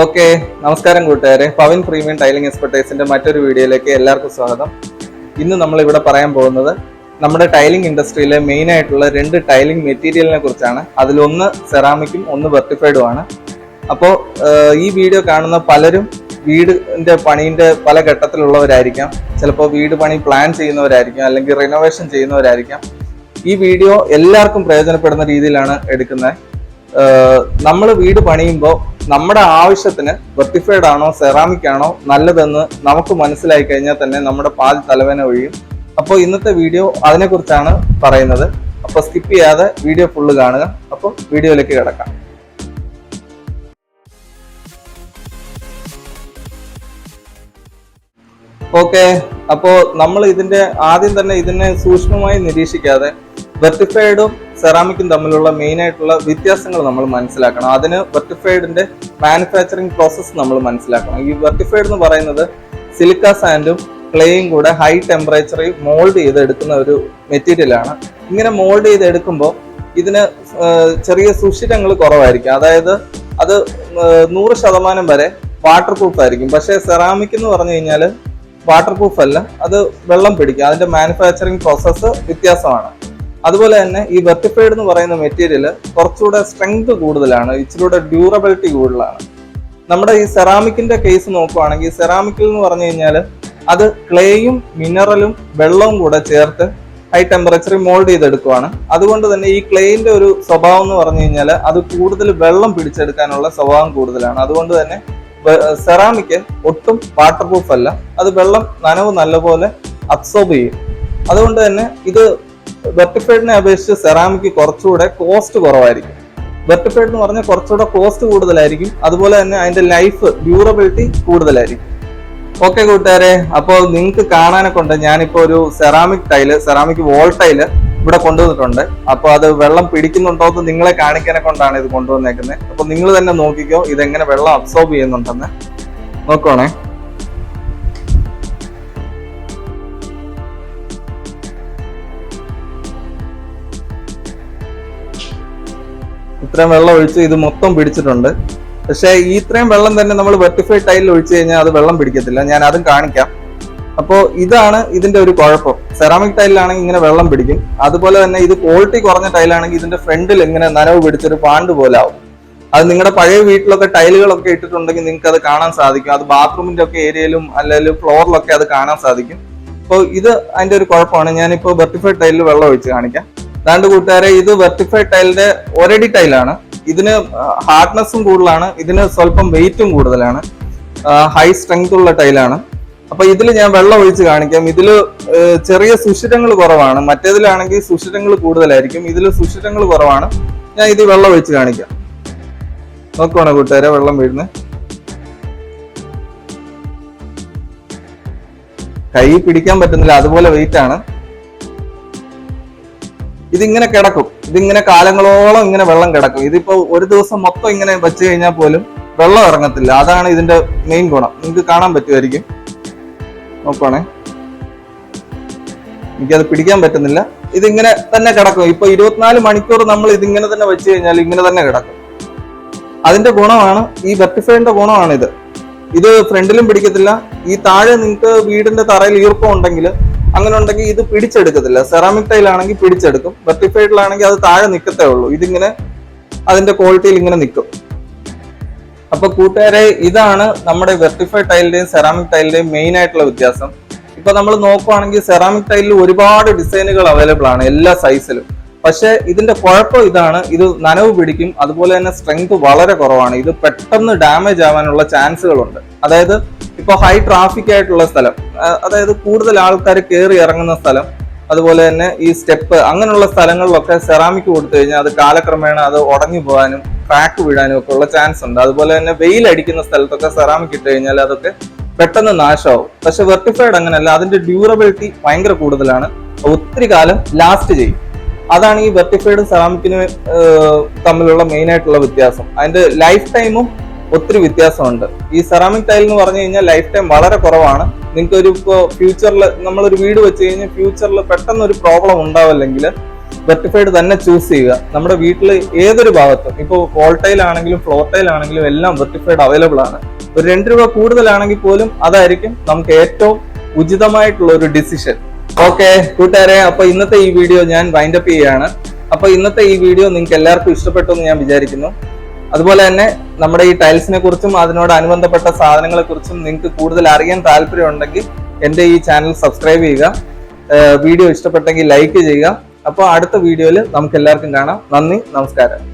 Okay നമസ്കാരം കൂട്ടുകാരെ. പവൻ premium tiling എക്സ്പെർട്ടൈസിന്റെ മറ്റൊരു വീഡിയോയിലേക്ക് എല്ലാവർക്കും സ്വാഗതം. ഇന്ന് നമ്മൾ ഇവിടെ പറയാൻ പോകുന്നത് നമ്മുടെ ടൈലിംഗ് ഇൻഡസ്ട്രിയിലെ മെയിൻ ആയിട്ടുള്ള രണ്ട് ടൈലിംഗ് മെറ്റീരിയലിനെ കുറിച്ചാണ്. അതിലൊന്ന് സെറാമിക്കും ഒന്ന് വെർട്ടിഫൈഡും ആണ്. അപ്പോൾ ഈ വീഡിയോ കാണുന്ന പലരും വീടിന്റെ പണീന്റെ പല ഘട്ടത്തിലുള്ളവരായിരിക്കാം. ചിലപ്പോൾ വീട് പണി പ്ലാൻ ചെയ്യുന്നവരായിരിക്കാം അല്ലെങ്കിൽ റിനോവേഷൻ ചെയ്യുന്നവരായിരിക്കാം. ഈ വീഡിയോ എല്ലാവർക്കും പ്രയോജനപ്പെടുന്ന രീതിയിലാണ് എടുക്കുന്നത്. നമ്മൾ വീട് പണിയുമ്പോൾ നമ്മുടെ ആവശ്യത്തിന് വെർട്ടിഫൈഡ് ആണോ സെറാമിക് ആണോ നല്ലതെന്ന് നമുക്ക് മനസ്സിലായി കഴിഞ്ഞാൽ തന്നെ നമ്മുടെ പാൽ തലവേന ഒഴിയും. അപ്പോൾ ഇന്നത്തെ വീഡിയോ അതിനെക്കുറിച്ചാണ് പറയുന്നത്. അപ്പോൾ സ്കിപ്പ് ചെയ്യാതെ വീഡിയോ ഫുള്ള് കാണുക. അപ്പോൾ വീഡിയോയിലേക്ക് കിടക്കാം. ഓക്കെ അപ്പോൾ നമ്മൾ ഇതിന്റെ ആദ്യം തന്നെ ഇതിനെ സൂക്ഷ്മമായി നിരീക്ഷിക്കാതെ വെർട്ടിഫൈഡും സെറാമിക്കും തമ്മിലുള്ള മെയിൻ ആയിട്ടുള്ള വ്യത്യാസങ്ങൾ നമ്മൾ മനസ്സിലാക്കണം. അതിന് വെർട്ടിഫൈഡിന്റെ മാനുഫാക്ചറിങ് പ്രോസസ്സ് നമ്മൾ മനസ്സിലാക്കണം. ഈ വെർട്ടിഫൈഡ് എന്ന് പറയുന്നത് സിലിക്ക സാൻഡും ക്ലേയും കൂടെ ഹൈ ടെമ്പറേച്ചറിൽ മോൾഡ് ചെയ്ത് എടുക്കുന്ന ഒരു മെറ്റീരിയൽ ആണ്. ഇങ്ങനെ മോൾഡ് ചെയ്ത് എടുക്കുമ്പോൾ ഇതിന് ചെറിയ സുഷിരങ്ങൾ കുറവായിരിക്കും. അതായത് അത് നൂറ് ശതമാനം വരെ വാട്ടർ പ്രൂഫ് ആയിരിക്കും. പക്ഷേ സെറാമിക് എന്ന് പറഞ്ഞു കഴിഞ്ഞാൽ വാട്ടർ പ്രൂഫ് അല്ല. അത് വെള്ളം പിടിക്കും. അതിന്റെ മാനുഫാക്ചറിങ് പ്രോസസ്സ് വ്യത്യാസമാണ്. അതുപോലെ തന്നെ ഈ വെർട്ടിഫൈഡ് എന്ന് പറയുന്ന മെറ്റീരിയൽ കുറച്ചുകൂടെ സ്ട്രെങ്ത് കൂടുതലാണ് ഇച്ചിരൂടെ ഡ്യൂറബിലിറ്റി കൂടുതലാണ്. നമ്മുടെ ഈ സെറാമിക്കിന്റെ കേസ് നോക്കുവാണെങ്കിൽ സെറാമിക്കിൽ എന്ന് പറഞ്ഞു കഴിഞ്ഞാൽ അത് ക്ലേയും മിനറലും വെള്ളവും കൂടെ ചേർത്ത് ഹൈ ടെമ്പറേച്ചറിൽ മോൾഡ് ചെയ്തെടുക്കുവാണ്. അതുകൊണ്ട് തന്നെ ഈ ക്ലേയിന്റെ ഒരു സ്വഭാവം എന്ന് പറഞ്ഞു കഴിഞ്ഞാൽ അത് കൂടുതൽ വെള്ളം പിടിച്ചെടുക്കാനുള്ള സ്വഭാവം കൂടുതലാണ്. അതുകൊണ്ട് തന്നെ സെറാമിക്ക് ഒട്ടും വാട്ടർ പ്രൂഫ് അല്ല. അത് വെള്ളം നനവ് നല്ലപോലെ അബ്സോർബ് ചെയ്യും. അതുകൊണ്ട് തന്നെ ഇത് വെർട്ടിഫൈഡിനെ അപേക്ഷിച്ച് സെറാമിക് കുറച്ചുകൂടെ കോസ്റ്റ് കുറവായിരിക്കും. വെർട്ടിഫൈഡ് എന്ന് പറഞ്ഞാൽ കുറച്ചുകൂടെ കോസ്റ്റ് കൂടുതലായിരിക്കും. അതുപോലെ തന്നെ അതിന്റെ ലൈഫ് ഡ്യൂറബിലിറ്റി കൂടുതലായിരിക്കും. ഓക്കെ കൂട്ടുകാരെ അപ്പോൾ നിങ്ങൾക്ക് കാണാനൊക്കെ ഉണ്ട്. ഞാനിപ്പോൾ ഒരു ceramic tile ceramic wall tile ഇവിടെ കൊണ്ടുവന്നിട്ടുണ്ട്. അപ്പോൾ അത് വെള്ളം പിടിക്കുന്നുണ്ടോ എന്ന് നിങ്ങളെ കാണിക്കാനെ കൊണ്ടാണ് ഇത് കൊണ്ടുവന്നേക്കുന്നത്. അപ്പോൾ നിങ്ങൾ തന്നെ നോക്കിക്കോ ഇതെങ്ങനെ വെള്ളം അബ്സോർബ് ചെയ്യുന്നുണ്ടെന്ന്. നോക്കണേ ഇത്രയും വെള്ളം ഒഴിച്ച് ഇത് മൊത്തം പിടിച്ചിട്ടുണ്ട്. പക്ഷേ ഈ ഇത്രയും വെള്ളം തന്നെ നമ്മൾ വെർട്ടിഫൈഡ് ടൈലിൽ ഒഴിച്ചു കഴിഞ്ഞാൽ അത് വെള്ളം പിടിക്കത്തില്ല. ഞാൻ അതും കാണിക്കാം. അപ്പോൾ ഇതാണ് ഇതിന്റെ ഒരു കുഴപ്പം. സെറാമിക് ടൈലിലാണെങ്കിൽ ഇങ്ങനെ വെള്ളം പിടിക്കും. അതുപോലെ തന്നെ ഇത് ക്വാളിറ്റി കുറഞ്ഞ ടൈലാണെങ്കിൽ ഇതിന്റെ ഫ്രണ്ടിൽ ഇങ്ങനെ നനവ് പിടിച്ചൊരു പാണ്ട് പോലെ ആവും. അത് നിങ്ങളുടെ പഴയ വീട്ടിലൊക്കെ ടൈലുകളൊക്കെ ഇട്ടിട്ടുണ്ടെങ്കിൽ നിങ്ങൾക്ക് അത് കാണാൻ സാധിക്കും. അത് ബാത്റൂമിന്റെ ഒക്കെ ഏരിയയിലും അല്ലെങ്കിൽ ഫ്ലോറിലൊക്കെ അത് കാണാൻ സാധിക്കും. അപ്പോൾ ഇത് അതിന്റെ ഒരു കുഴപ്പമാണ്. ഞാനിപ്പോൾ വെർട്ടിഫൈഡ് ടൈലിൽ വെള്ളം ഒഴിച്ച് കാണിക്കാം. അതാണ്ട് കൂട്ടുകാരെ ഇത് വെർട്ടിഫൈഡ് ടൈലിന്റെ ഒരടി ടൈലാണ് ഇതിന് ഹാർഡ്നെസ്സും കൂടുതലാണ്. ഇതിന് സ്വല്പം വെയിറ്റും കൂടുതലാണ്. ഹൈ സ്ട്രെങ്ത് ഉള്ള ടൈലാണ് അപ്പൊ ഇതിൽ ഞാൻ വെള്ളം ഒഴിച്ച് കാണിക്കാം. ഇതിൽ ചെറിയ സുഷിരങ്ങൾ കുറവാണ്. മറ്റേതിലാണെങ്കിൽ സുഷിരങ്ങൾ കൂടുതലായിരിക്കും. ഇതിൽ സുഷിരങ്ങൾ കുറവാണ്. ഞാൻ ഇത് വെള്ളം ഒഴിച്ച് കാണിക്കാം. നോക്കുവാണ് കൂട്ടുകാരെ വെള്ളം വീഴുന്നത് കൈ പിടിക്കാൻ പറ്റുന്നില്ല. അതുപോലെ വെയിറ്റ് ആണ്. ഇതിങ്ങനെ കിടക്കും. ഇതിങ്ങനെ കാലങ്ങളോളം ഇങ്ങനെ വെള്ളം കിടക്കും. ഇതിപ്പോ ഒരു ദിവസം മൊത്തം ഇങ്ങനെ വെച്ച് കഴിഞ്ഞാൽ പോലും വെള്ളം ഇറങ്ങത്തില്ല. അതാണ് ഇതിന്റെ മെയിൻ ഗുണം. നിങ്ങൾക്ക് കാണാൻ പറ്റുമായിരിക്കും. നോക്കുവാണേ. എനിക്കത് പിടിക്കാൻ പറ്റുന്നില്ല. ഇതിങ്ങനെ തന്നെ കിടക്കും. ഇപ്പൊ ഇരുപത്തിനാല് മണിക്കൂർ നമ്മൾ ഇതിങ്ങനെ തന്നെ വെച്ച് കഴിഞ്ഞാൽ ഇങ്ങനെ തന്നെ കിടക്കും. അതിന്റെ ഗുണമാണ് ഈ വെർട്ടിഫൈഡിന്റെ ഗുണമാണ് ഇത് ഇത് ഫ്രണ്ടിലും പിടിക്കത്തില്ല. ഈ താഴെ നിങ്ങൾക്ക് വീടിന്റെ തറയിൽ ഈർപ്പം ഉണ്ടെങ്കിൽ അങ്ങനെ ഉണ്ടെങ്കിൽ ഇത് പിടിച്ചെടുക്കത്തില്ല. സെറാമിക് ടൈൽ ആണെങ്കിൽ പിടിച്ചെടുക്കും. വെർട്ടിഫൈഡിലാണെങ്കിൽ അത് താഴെ നിൽക്കത്തേ ഉള്ളൂ. ഇതിങ്ങനെ അതിന്റെ ക്വാളിറ്റിയിൽ ഇങ്ങനെ നിൽക്കും അപ്പൊ കൂട്ടുകാരെ ഇതാണ് നമ്മുടെ വെർട്ടിഫൈഡ് ടൈലിന്റെയും സെറാമിക് ടൈലിന്റെയും മെയിൻ ആയിട്ടുള്ള വ്യത്യാസം. ഇപ്പൊ നമ്മൾ നോക്കുവാണെങ്കിൽ സെറാമിക് ടൈലിൽ ഒരുപാട് ഡിസൈനുകൾ അവൈലബിൾ ആണ് എല്ലാ സൈസിലും പക്ഷെ ഇതിന്റെ കുഴപ്പം ഇതാണ്. ഇത് നനവ് പിടിക്കും. അതുപോലെ തന്നെ സ്ട്രെങ്ത് വളരെ കുറവാണ്. ഇത് പെട്ടെന്ന് ഡാമേജ് ആവാനുള്ള ചാൻസുകളുണ്ട്. അതായത് ഇപ്പൊ ഹൈ ട്രാഫിക് ആയിട്ടുള്ള സ്ഥലം അതായത് കൂടുതൽ ആൾക്കാർ കയറി ഇറങ്ങുന്ന സ്ഥലം അതുപോലെ തന്നെ ഈ സ്റ്റെപ്പ് അങ്ങനെയുള്ള സ്ഥലങ്ങളിലൊക്കെ സെറാമിക് കൊടുത്തു കഴിഞ്ഞാൽ അത് കാലക്രമേണ അത് ഉടഞ്ഞു പോകാനും ക്രാക്ക് വീഴാനും ഒക്കെ ഉള്ള ചാൻസ് ഉണ്ട്. അതുപോലെ തന്നെ വെയിൽ അടിക്കുന്ന സ്ഥലത്തൊക്കെ സെറാമിക് ഇട്ട് കഴിഞ്ഞാൽ അതൊക്കെ പെട്ടെന്ന് നാശമാവും. പക്ഷെ വെർട്ടിഫൈഡ് അങ്ങനെയല്ല അതിന്റെ ഡ്യൂറബിലിറ്റി ഭയങ്കര കൂടുതലാണ്. ഒത്തിരി കാലം ലാസ്റ്റ് ചെയ്യും. അതാണ് ഈ വെർട്ടിഫൈഡ് സെറാമിക്കിന് തമ്മിലുള്ള മെയിൻ ആയിട്ടുള്ള വ്യത്യാസം. അതിന്റെ ലൈഫ് ടൈമും ഒത്തിരി വ്യത്യാസമുണ്ട്. ഈ സെറാമിക് ടൈൽ എന്ന് പറഞ്ഞു കഴിഞ്ഞാൽ ലൈഫ് ടൈം വളരെ കുറവാണ്. നിങ്ങൾക്ക് ഒരു ഇപ്പോൾ ഫ്യൂച്ചറിൽ നമ്മളൊരു വീട് വെച്ച് കഴിഞ്ഞാൽ ഫ്യൂച്ചറിൽ പെട്ടെന്ന് ഒരു പ്രോബ്ലം ഉണ്ടാവില്ലെങ്കിൽ വെർട്ടിഫൈഡ് തന്നെ ചൂസ് ചെയ്യുക. നമ്മുടെ വീട്ടിൽ ഏതൊരു ഭാഗത്തും ഇപ്പോൾ വോൾട്ടൈൽ ആണെങ്കിലും ഫ്ലോർ ടൈൽ ആണെങ്കിലും എല്ലാം വെർട്ടിഫൈഡ് അവൈലബിൾ ആണ്. ഒരു രണ്ട് രൂപ കൂടുതലാണെങ്കിൽ പോലും അതായിരിക്കും നമുക്ക് ഏറ്റവും ഉചിതമായിട്ടുള്ള ഒരു ഡിസിഷൻ ഓക്കെ കൂട്ടുകാരെ അപ്പൊ ഇന്നത്തെ ഈ വീഡിയോ ഞാൻ വൈൻഡ് അപ്പ് ചെയ്യുകയാണ്. അപ്പൊ ഇന്നത്തെ ഈ വീഡിയോ നിങ്ങൾക്ക് എല്ലാവർക്കും ഇഷ്ടപ്പെട്ടു എന്ന് ഞാൻ വിചാരിക്കുന്നു. അതുപോലെ തന്നെ നമ്മുടെ ഈ ടൈൽസിനെ കുറിച്ചും അതിനോട് അനുബന്ധപ്പെട്ട സാധനങ്ങളെ കുറിച്ചും നിങ്ങൾക്ക് കൂടുതൽ അറിയാൻ താല്പര്യം ഉണ്ടെങ്കിൽ എന്റെ ഈ ചാനൽ സബ്സ്ക്രൈബ് ചെയ്യുക. വീഡിയോ ഇഷ്ടപ്പെട്ടെങ്കിൽ ലൈക്ക് ചെയ്യുക. അപ്പോൾ അടുത്ത വീഡിയോയിൽ നമുക്ക് എല്ലാവർക്കും കാണാം. നന്ദി നമസ്കാരം.